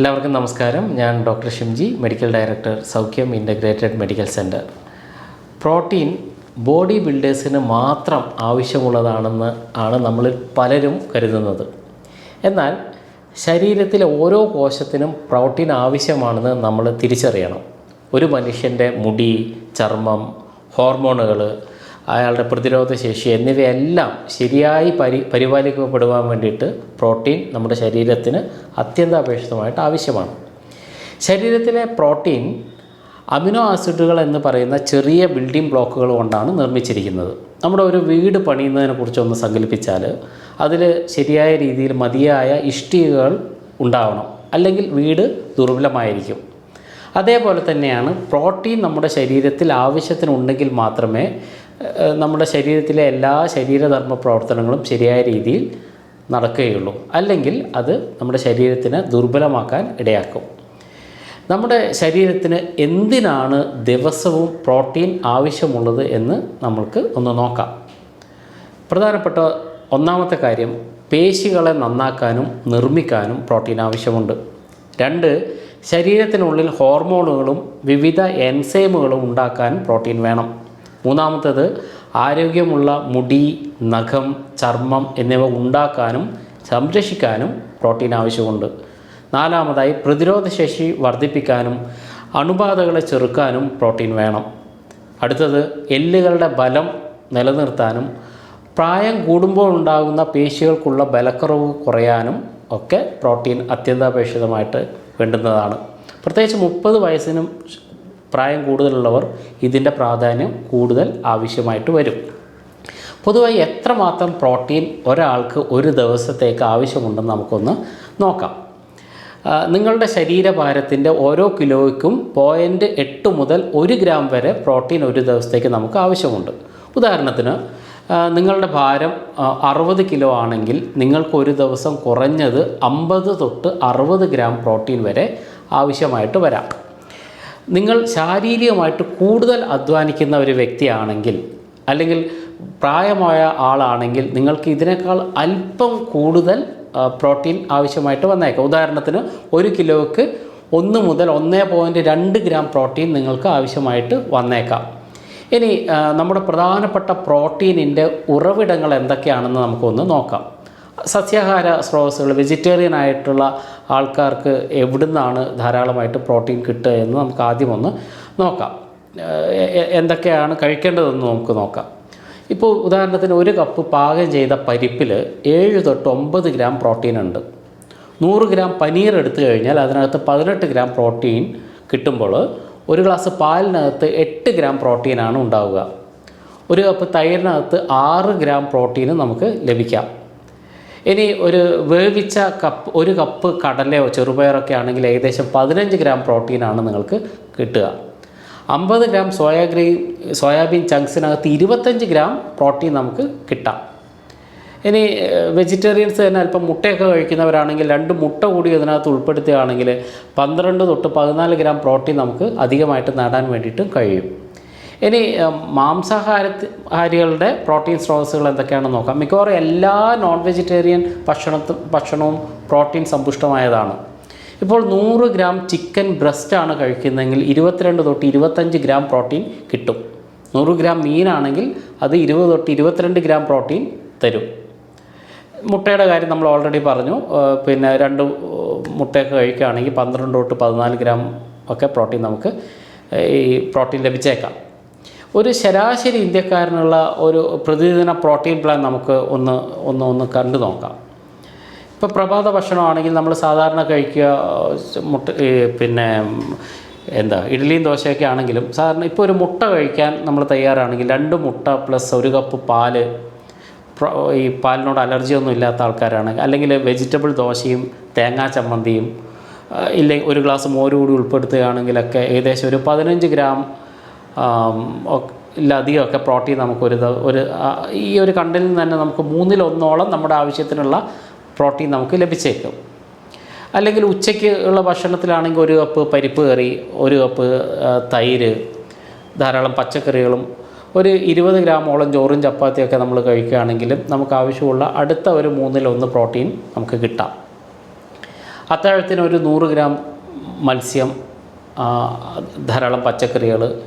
എല്ലാവർക്കും നമസ്കാരം. ഞാൻ doctor Shimji medical director Saukhyam integrated medical centre protein body ബിൽഡേഴ്സിന് മാത്രം ആവശ്യമുള്ളതാണെന്ന് ആണ് നമ്മൾ പലരും കരുതുന്നത്. എന്നാൽ ശരീരത്തിലെ ഓരോ കോശത്തിനും പ്രോട്ടീൻ ആവശ്യമാണെന്ന് നമ്മൾ തിരിച്ചറിയണം. ഒരു മനുഷ്യന്റെ മുടി ചർമ്മം ഹോർമോണുകൾ അയാളുടെ പ്രതിരോധ ശേഷി എന്നിവയെല്ലാം ശരിയായി പരി പരിപാലിക്കപ്പെടുവാൻ വേണ്ടിയിട്ട് പ്രോട്ടീൻ നമ്മുടെ ശരീരത്തിന് അത്യന്താപേക്ഷിതമായിട്ട് ആവശ്യമാണ്. ശരീരത്തിലെ പ്രോട്ടീൻ അമിനോ ആസിഡുകൾ എന്ന് പറയുന്ന ചെറിയ ബിൽഡിംഗ് ബ്ലോക്കുകൾ കൊണ്ടാണ് നിർമ്മിച്ചിരിക്കുന്നത്. നമ്മുടെ ഒരു വീട് പണിയുന്നതിനെ കുറിച്ചൊന്ന് സങ്കല്പിച്ചാൽ അതിൽ ശരിയായ രീതിയിൽ മതിയായ ഇഷ്ടികകൾ ഉണ്ടാവണം. അല്ലെങ്കിൽ വീട് ദുർബലമായിരിക്കും. അതേപോലെ തന്നെയാണ് പ്രോട്ടീൻ നമ്മുടെ ശരീരത്തിൽ ആവശ്യത്തിനുണ്ടെങ്കിൽ മാത്രമേ നമ്മുടെ ശരീരത്തിലെ എല്ലാ ശരീരധർമ്മ പ്രവർത്തനങ്ങളും ശരിയായ രീതിയിൽ നടക്കുകയുള്ളൂ. അല്ലെങ്കിൽ അത് നമ്മുടെ ശരീരത്തിന് ദുർബലമാക്കാൻ ഇടയാക്കും. നമ്മുടെ ശരീരത്തിന് എന്തിനാണ് ദിവസവും പ്രോട്ടീൻ ആവശ്യമുള്ളത് എന്ന് നമ്മൾക്ക് ഒന്ന് നോക്കാം. പ്രധാനപ്പെട്ട ഒന്നാമത്തെ കാര്യം പേശികളെ നന്നാക്കാനും നിർമ്മിക്കാനും പ്രോട്ടീൻ ആവശ്യമുണ്ട്. രണ്ട് ശരീരത്തിനുള്ളിൽ ഹോർമോണുകളും വിവിധ എൻസൈമുകളും ഉണ്ടാക്കാൻ പ്രോട്ടീൻ വേണം. മൂന്നാമത്തേത് ആരോഗ്യമുള്ള മുടി നഖം ചർമ്മം എന്നിവ ഉണ്ടാക്കാനും സംരക്ഷിക്കാനും പ്രോട്ടീൻ ആവശ്യമുണ്ട്. നാലാമതായി പ്രതിരോധശേഷി വർദ്ധിപ്പിക്കാനും അണുബാധകളെ ചെറുക്കാനും പ്രോട്ടീൻ വേണം. അടുത്തത് എല്ലുകളുടെ ബലം നിലനിർത്താനും പ്രായം കൂടുമ്പോൾ ഉണ്ടാകുന്ന പേശികൾക്കുള്ള ബലക്കുറവ് കുറയാനും ഒക്കെ പ്രോട്ടീൻ അത്യന്താപേക്ഷിതമായിട്ട് വേണ്ടുന്നതാണ്. പ്രത്യേകിച്ച് മുപ്പത് വയസ്സിനും പ്രായം കൂടുതലുള്ളവർ ഇതിന്റെ പ്രാധാന്യം കൂടുതൽ ആവശ്യമായിട്ട് വരും. പൊതുവായി എത്രമാത്രം പ്രോട്ടീൻ ഒരാൾക്ക് ഒരു ദിവസത്തേക്ക് ആവശ്യമുണ്ടെന്ന് നമുക്കൊന്ന് നോക്കാം. നിങ്ങളുടെ ശരീരഭാരത്തിന്റെ ഓരോ കിലോയ്ക്കും പോയിന്റ് എട്ട് മുതൽ ഒരു ഗ്രാം വരെ പ്രോട്ടീൻ ഒരു ദിവസത്തേക്ക് നമുക്ക് ആവശ്യമുണ്ട്. ഉദാഹരണത്തിന് നിങ്ങളുടെ ഭാരം അറുപത് കിലോ ആണെങ്കിൽ നിങ്ങൾക്ക് ഒരു ദിവസം കുറഞ്ഞത് അമ്പത് തൊട്ട് അറുപത് ഗ്രാം പ്രോട്ടീൻ വരെ ആവശ്യമായിട്ട് വരാം. നിങ്ങൾ ശാരീരികമായിട്ട് കൂടുതൽ അധ്വാനിക്കുന്ന ഒരു വ്യക്തിയാണെങ്കിൽ അല്ലെങ്കിൽ പ്രായമായ ആളാണെങ്കിൽ നിങ്ങൾക്ക് ഇതിനേക്കാൾ അല്പം കൂടുതൽ പ്രോട്ടീൻ ആവശ്യമായിട്ട് വന്നേക്കാം. ഉദാഹരണത്തിന് ഒരു കിലോയ്ക്ക് ഒന്ന് മുതൽ ഒന്ന് പോയിന്റ് രണ്ട് ഗ്രാം പ്രോട്ടീൻ നിങ്ങൾക്ക് ആവശ്യമായിട്ട് വന്നേക്കാം. ഇനി നമ്മുടെ പ്രധാനപ്പെട്ട പ്രോട്ടീനിന്റെ ഉറവിടങ്ങൾ എന്തൊക്കെയാണെന്ന് നമുക്കൊന്ന് നോക്കാം. സസ്യാഹാര സ്രോതസ്സുകൾ വെജിറ്റേറിയൻ ആയിട്ടുള്ള ആൾക്കാർക്ക് എവിടുന്നാണ് ധാരാളമായിട്ട് പ്രോട്ടീൻ കിട്ടുക എന്ന് നമുക്ക് ആദ്യം ഒന്ന് നോക്കാം. എന്തൊക്കെയാണ് കഴിക്കേണ്ടതെന്ന് നമുക്ക് നോക്കാം. ഇപ്പോൾ ഉദാഹരണത്തിന് ഒരു കപ്പ് പാകം ചെയ്ത പരിപ്പിൽ ഏഴ് തൊട്ട് ഒമ്പത് ഗ്രാം പ്രോട്ടീൻ ഉണ്ട്. നൂറ് ഗ്രാം പനീർ എടുത്തു കഴിഞ്ഞാൽ അതിനകത്ത് പതിനെട്ട് ഗ്രാം പ്രോട്ടീൻ കിട്ടുമ്പോൾ ഒരു ഗ്ലാസ് പാലിനകത്ത് എട്ട് ഗ്രാം പ്രോട്ടീനാണ് ഉണ്ടാവുക. ഒരു കപ്പ് തൈരിനകത്ത് ആറ് ഗ്രാം പ്രോട്ടീന് നമുക്ക് ലഭിക്കാം. ഇനി ഒരു വേവിച്ച കപ്പ് ഒരു കപ്പ് കടലയോ ചെറുപയറൊക്കെ ആണെങ്കിൽ ഏകദേശം പതിനഞ്ച് ഗ്രാം പ്രോട്ടീനാണ് നിങ്ങൾക്ക് കിട്ടുക. അമ്പത് ഗ്രാം സോയാഗ്രീ സോയാബീൻ ചങ്ക്സിനകത്ത് ഇരുപത്തഞ്ച് ഗ്രാം പ്രോട്ടീൻ നമുക്ക് കിട്ടാം. ഇനി വെജിറ്റേറിയൻസ് തന്നെ അല്പം മുട്ടയൊക്കെ കഴിക്കുന്നവരാണെങ്കിൽ രണ്ട് മുട്ട കൂടി ഇതിനകത്ത് ഉൾപ്പെടുത്തുകയാണെങ്കിൽ പന്ത്രണ്ട് തൊട്ട് പതിനാല് ഗ്രാം പ്രോട്ടീൻ നമുക്ക് അധികമായിട്ട് നേടാൻ വേണ്ടിയിട്ട് കഴിയും. ഇനി മാംസാഹാരഹാരികളുടെ പ്രോട്ടീൻ സ്രോതസ്സുകൾ എന്തൊക്കെയാണെന്ന് നോക്കാം. മിക്കവാറും എല്ലാ നോൺ വെജിറ്റേറിയൻ ഭക്ഷണത്തും ഭക്ഷണവും പ്രോട്ടീൻ സമ്പുഷ്ടമായതാണ്. ഇപ്പോൾ നൂറ് ഗ്രാം ചിക്കൻ ബ്രസ്റ്റാണ് കഴിക്കുന്നതെങ്കിൽ ഇരുപത്തിരണ്ട് തൊട്ട് ഇരുപത്തഞ്ച് ഗ്രാം പ്രോട്ടീൻ കിട്ടും. നൂറ് ഗ്രാം മീനാണെങ്കിൽ അത് ഇരുപത് തൊട്ട് ഇരുപത്തിരണ്ട് ഗ്രാം പ്രോട്ടീൻ തരും. മുട്ടയുടെ കാര്യം നമ്മൾ ഓൾറെഡി പറഞ്ഞു. പിന്നെ രണ്ട് മുട്ടയൊക്കെ കഴിക്കുകയാണെങ്കിൽ പന്ത്രണ്ട് തൊട്ട് പതിനാല് ഗ്രാം ഒക്കെ പ്രോട്ടീൻ നമുക്ക് ഈ പ്രോട്ടീൻ ലഭിച്ചേക്കാം. ഒരു ശരാശരി ഇന്ത്യക്കാരനുള്ള ഒരു പ്രതിദിന പ്രോട്ടീൻ പ്ലാൻ നമുക്ക് ഒന്ന് ഒന്ന് ഒന്ന് കണ്ടു നോക്കാം. ഇപ്പോൾ പ്രഭാത ഭക്ഷണമാണെങ്കിൽ നമ്മൾ സാധാരണ കഴിക്കുക മുട്ട പിന്നെ എന്താ ഇഡ്ഡലിയും ദോശയൊക്കെ ആണെങ്കിലും സാധാരണ ഇപ്പോൾ ഒരു മുട്ട കഴിക്കാൻ നമ്മൾ തയ്യാറാണെങ്കിൽ രണ്ട് മുട്ട പ്ലസ് ഒരു കപ്പ് പാൽ ഈ പാലിനോട് അലർജി ഒന്നും ഇല്ലാത്ത ആൾക്കാരാണെങ്കിൽ അല്ലെങ്കിൽ വെജിറ്റബിൾ ദോശയും തേങ്ങാ ചമ്മന്തിയും ഇല്ലെങ്കിൽ ഒരു ഗ്ലാസ് മോരുകൂടി ഉൾപ്പെടുത്തുകയാണെങ്കിലൊക്കെ ഏകദേശം ഒരു പതിനഞ്ച് ഗ്രാം ഇല്ലധികമൊക്കെ പ്രോട്ടീൻ നമുക്കൊരു ഒരു ഈ ഒരു കണ്ടിൽ നിന്ന് തന്നെ നമുക്ക് മൂന്നിലൊന്നോളം നമ്മുടെ ആവശ്യത്തിനുള്ള പ്രോട്ടീൻ നമുക്ക് ലഭിച്ചേക്കും. അല്ലെങ്കിൽ ഉച്ചയ്ക്ക് ഉള്ള ഭക്ഷണത്തിലാണെങ്കിൽ ഒരു കപ്പ് പരിപ്പ് കറി ഒരു കപ്പ് തൈര് ധാരാളം പച്ചക്കറികളും ഒരു ഇരുപത് ഗ്രാമോളം ചോറും ചപ്പാത്തിയൊക്കെ നമ്മൾ കഴിക്കുകയാണെങ്കിലും നമുക്ക് ആവശ്യമുള്ള അടുത്ത ഒരു മൂന്നിലൊന്ന് പ്രോട്ടീൻ നമുക്ക് കിട്ടാം. അത്താഴത്തിന് ഒരു നൂറ് ഗ്രാം മത്സ്യം ധാരാളം പച്ചക്കറികൾ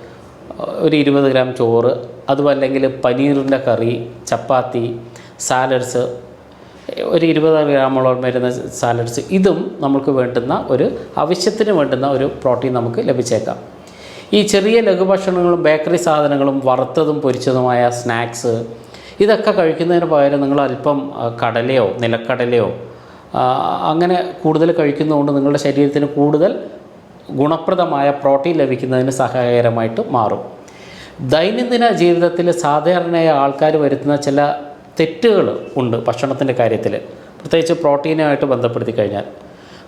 ഒരു ഇരുപത് ഗ്രാം ചോറ് അതും അല്ലെങ്കിൽ പനീറിന്റെ കറി ചപ്പാത്തി സാലഡ്സ് ഒരു ഇരുപത് ഗ്രാമോളം വരുന്ന സാലഡ്സ് ഇതും നമുക്ക് വേണ്ടുന്ന ഒരു ആവശ്യത്തിന് വേണ്ടുന്ന ഒരു പ്രോട്ടീൻ നമുക്ക് ലഭിച്ചേക്കാം. ഈ ചെറിയ ലഘുഭക്ഷണങ്ങളും ബേക്കറി സാധനങ്ങളും വറുത്തതും പൊരിച്ചതുമായ സ്നാക്സ് ഇതൊക്കെ കഴിക്കുന്നതിന് പകരം നിങ്ങൾ അല്പം കടലയോ നിലക്കടലയോ അങ്ങനെ കൂടുതൽ കഴിക്കുന്നതുകൊണ്ട് നിങ്ങളുടെ ശരീരത്തിന് കൂടുതൽ ഗുണപ്രദമായ പ്രോട്ടീൻ ലഭിക്കുന്നതിന് സഹായകരമായിട്ട് മാറും. ദൈനംദിന ജീവിതത്തിൽ സാധാരണയായ ആൾക്കാർ വരുത്തുന്ന ചില തെറ്റുകൾ ഉണ്ട് ഭക്ഷണത്തിന്റെ കാര്യത്തിൽ പ്രത്യേകിച്ച് പ്രോട്ടീനുമായിട്ട് ബന്ധപ്പെടുത്തി കഴിഞ്ഞാൽ.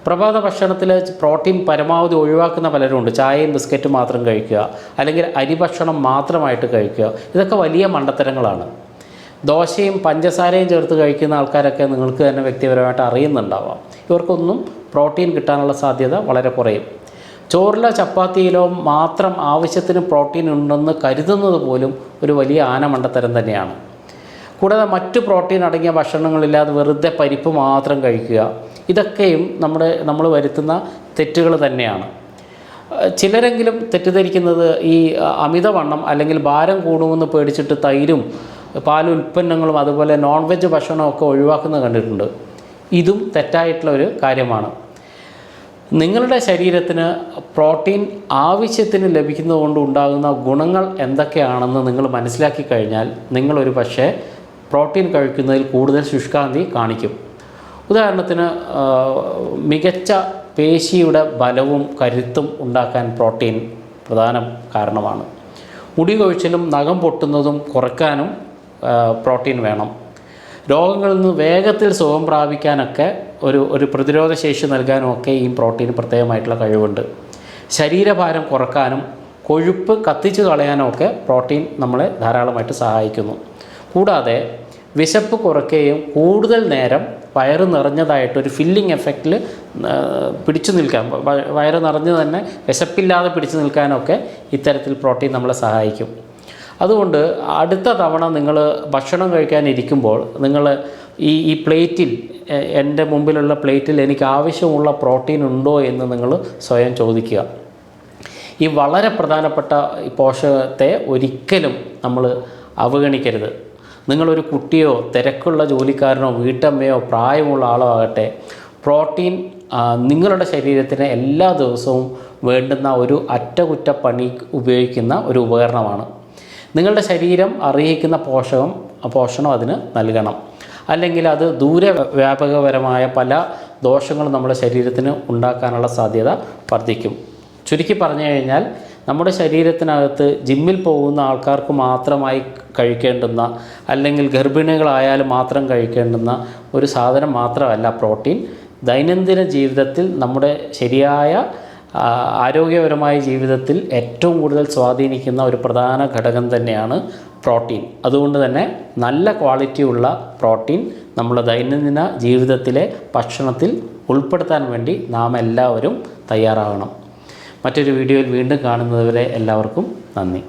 പ്രഭാത ഭക്ഷണത്തിൽ പ്രോട്ടീൻ പരമാവധി ഒഴിവാക്കുന്ന പലരും ഉണ്ട്. ചായയും ബിസ്ക്കറ്റും മാത്രം കഴിക്കുക അല്ലെങ്കിൽ അരി ഭക്ഷണം മാത്രമായിട്ട് കഴിക്കുക. ഇതൊക്കെ വലിയ മണ്ടത്തരങ്ങളാണ്. ദോശയും പഞ്ചസാരയും ചേർത്ത് കഴിക്കുന്ന ആൾക്കാരൊക്കെ നിങ്ങൾക്ക് തന്നെ വ്യക്തിപരമായിട്ട് അറിയുന്നുണ്ടാവാം. ഇവർക്കൊന്നും പ്രോട്ടീൻ കിട്ടാനുള്ള സാധ്യത വളരെ കുറയും. ചോറിലോ ചപ്പാത്തിയിലോ മാത്രം ആവശ്യത്തിന് പ്രോട്ടീൻ ഉണ്ടെന്ന് കരുതുന്നത് പോലും ഒരു വലിയ ആനമണ്ടത്തരം തന്നെയാണ്. കൂടാതെ മറ്റു പ്രോട്ടീൻ അടങ്ങിയ ഭക്ഷണങ്ങളില്ലാതെ വെറുതെ പരിപ്പ് മാത്രം കഴിക്കുക ഇതൊക്കെയും നമ്മുടെ നമ്മൾ വരുത്തുന്ന തെറ്റുകൾ തന്നെയാണ്. ചിലരെങ്കിലും തെറ്റിദ്ധരിക്കുന്നത് ഈ അമിതവണ്ണം അല്ലെങ്കിൽ ഭാരം കൂടുമെന്ന് പേടിച്ചിട്ട് തൈരും പാൽ ഉൽപ്പന്നങ്ങളും അതുപോലെ നോൺ വെജ് ഭക്ഷണമൊക്കെ ഒഴിവാക്കുന്നത് കണ്ടിട്ടുണ്ട്. ഇതും തെറ്റായിട്ടുള്ള ഒരു കാര്യമാണ്. നിങ്ങളുടെ ശരീരത്തിന് പ്രോട്ടീൻ ആവശ്യത്തിന് ലഭിക്കുന്നതുകൊണ്ട് ഉണ്ടാകുന്ന ഗുണങ്ങൾ എന്തൊക്കെയാണെന്ന് നിങ്ങൾ മനസ്സിലാക്കി കഴിഞ്ഞാൽ നിങ്ങളൊരു പക്ഷേ പ്രോട്ടീൻ കഴിക്കുന്നതിൽ കൂടുതൽ ശുഷ്കാന്തി കാണിക്കും. ഉദാഹരണത്തിന് മികച്ച പേശിയുടെ ബലവും കരുത്തും ഉണ്ടാക്കാൻ പ്രോട്ടീൻ പ്രധാന കാരണമാണ്. മുടി കൊഴിച്ചിലും നഖം പൊട്ടുന്നതും കുറയ്ക്കാനും പ്രോട്ടീൻ വേണം. രോഗങ്ങളിൽ നിന്ന് വേഗത്തിൽ സുഖം പ്രാപിക്കാനൊക്കെ ഒരു ഒരു പ്രതിരോധ ശേഷി നൽകാനും ഒക്കെ ഈ പ്രോട്ടീന് പ്രത്യേകമായിട്ടുള്ള കഴിവുണ്ട്. ശരീരഭാരം കുറക്കാനും കൊഴുപ്പ് കത്തിച്ചു കളയാനും ഒക്കെ പ്രോട്ടീൻ നമ്മളെ ധാരാളമായിട്ട് സഹായിക്കുന്നു. കൂടാതെ വിശപ്പ് കുറയ്ക്കുകയും കൂടുതൽ നേരം വയറ് നിറഞ്ഞതായിട്ട് ഒരു ഫില്ലിംഗ് എഫക്റ്റിൽ പിടിച്ചു നിൽക്കാൻ വയറ് നിറഞ്ഞ് തന്നെ വിശപ്പില്ലാതെ പിടിച്ചു നിൽക്കാനൊക്കെ ഇത്തരത്തിൽ പ്രോട്ടീൻ നമ്മളെ സഹായിക്കും. അതുകൊണ്ട് അടുത്ത തവണ നിങ്ങൾ ഭക്ഷണം കഴിക്കാനിരിക്കുമ്പോൾ നിങ്ങൾ ഈ ഈ പ്ലേറ്റിൽ എന്റെ മുമ്പിലുള്ള പ്ലേറ്റിൽ എനിക്ക് ആവശ്യമുള്ള പ്രോട്ടീൻ ഉണ്ടോ എന്ന് നിങ്ങൾ സ്വയം ചോദിക്കുക. ഈ വളരെ പ്രധാനപ്പെട്ട പോഷകത്തെ ഒരിക്കലും നമ്മൾ അവഗണിക്കരുത്. നിങ്ങളൊരു കുട്ടിയോ തിരക്കുള്ള ജോലിക്കാരനോ വീട്ടമ്മയോ പ്രായമുള്ള ആളോ ആകട്ടെ പ്രോട്ടീൻ നിങ്ങളുടെ ശരീരത്തിന് എല്ലാ ദിവസവും വേണ്ടുന്ന ഒരു അറ്റകുറ്റപ്പണി ഉപയോഗിക്കുന്ന ഒരു ഉപകരണമാണ്. നിങ്ങളുടെ ശരീരം അറിയിക്കുന്ന പോഷകം പോഷണം അതിന് നൽകണം. അല്ലെങ്കിൽ അത് ദൂരെ വ്യാപകപരമായ പല ദോഷങ്ങളും നമ്മുടെ ശരീരത്തിന് ഉണ്ടാക്കാനുള്ള സാധ്യത വർദ്ധിക്കും. ചുരുക്കി പറഞ്ഞു കഴിഞ്ഞാൽ നമ്മുടെ ശരീരത്തിനകത്ത് ജിമ്മിൽ പോകുന്ന ആൾക്കാർക്ക് മാത്രമായി കഴിക്കേണ്ടുന്ന അല്ലെങ്കിൽ ഗർഭിണികളായാലും മാത്രം കഴിക്കേണ്ടുന്ന ഒരു സാധനം മാത്രമല്ല പ്രോട്ടീൻ. ദൈനംദിന ജീവിതത്തിൽ നമ്മുടെ ശരിയായ ആരോഗ്യപരമായ ജീവിതത്തിൽ ഏറ്റവും കൂടുതൽ സ്വാധീനിക്കുന്ന ഒരു പ്രധാന ഘടകം തന്നെയാണ് പ്രോട്ടീൻ. അതുകൊണ്ട് തന്നെ നല്ല ക്വാളിറ്റിയുള്ള പ്രോട്ടീൻ നമ്മുടെ ദൈനംദിന ജീവിതത്തിലെ ഭക്ഷണത്തിൽ ഉൾപ്പെടുത്താൻ വേണ്ടി നാം എല്ലാവരും തയ്യാറാകണം. മറ്റൊരു വീഡിയോയിൽ വീണ്ടും കാണുന്നതുവരെ എല്ലാവർക്കും നന്ദി.